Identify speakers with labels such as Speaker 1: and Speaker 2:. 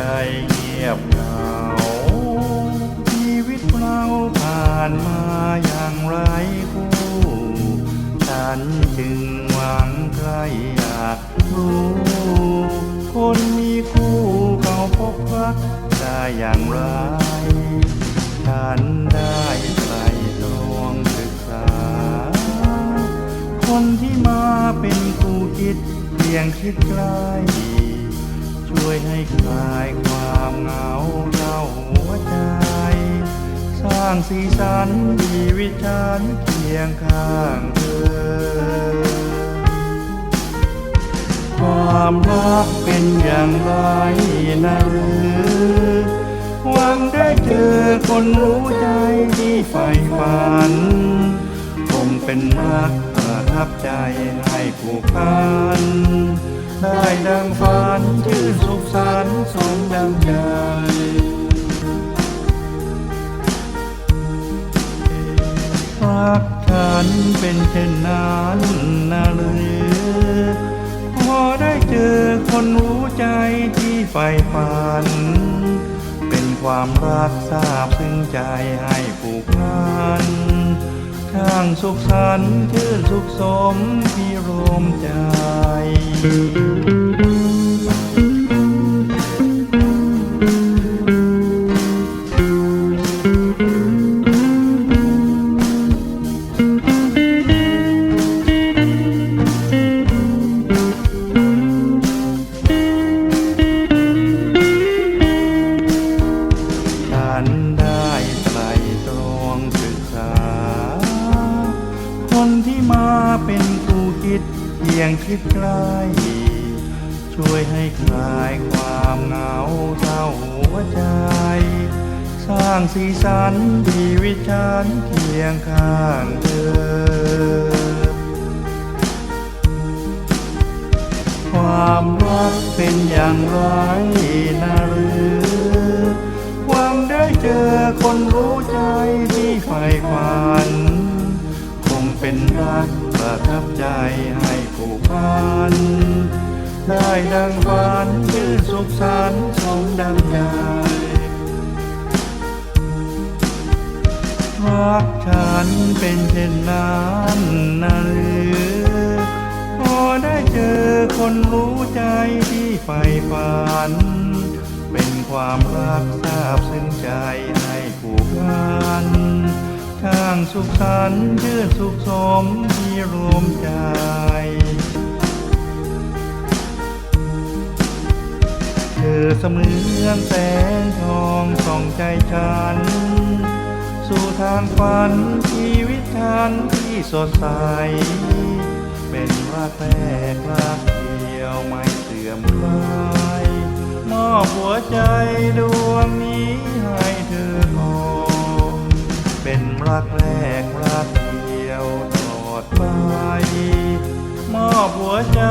Speaker 1: ใจเงียบเหงาชีวิตเราผ่านมาอย่างไรคู่ ฉันจึงหวังใครอยากรู้ คนมีคู่เขาพบรักได้อย่างไร ฉันได้ใครตรองศึกษา คนที่มาเป็นคู่คิดเพียงคิดใกล้ ช่วยให้คลายความเหงาเราหัวใจ สร้างสีสันชีวิตฉันเคียงข้างเธอ ความรักเป็นอย่างไรนะหรือหวังได้เจอคนรู้ใจที่ใฝ่ฝัน คงเป็นรักประทับใจให้ผูกพัน ได้ดังฝันชื่นสุขสันต์สมดังใจรักฉันเป็นเช่นนั้นนะหรือพอได้เจอคนรู้ใจที่ใฝ่ฝัน เป็นความรักทราบซึ้งใจให้ผูกพัน ช่างสุขสันต์ชื่นสุขสมที่รมใจ เป็นคู่คิดเพียงคิดใกล้ ช่วยให้คลายความเหงาเศร้าหัวใจ สร้างสีสันชีวิตฉันเคียงข้างเธอ ความรักเป็นอย่างไรนะหรือหวังได้เจอคนรู้ใจที่ใฝ่ ได้ดังฝันชื่นสุขสันต์สมดังใจรักฉันเป็นเช่นนั้นนะหรือพอได้เจอคนรู้ใจที่ใฝ่ฝัน เป็นความรักทราบซึ้งใจให้ผูกพันช่างสุขสันต์ชื่นสุขสมที่รวมใจ อเสมือนแสงทองส่องใจฉัน สู่ทางฝันชีวิตฉันที่สดใส เป็นรักแรกรักเดียวไม่เสื่อมคลายมอบหัวใจดวงนี้ให้เธอคองเป็นรักแรกรักเดียวตลอดไป มอบหัวใจ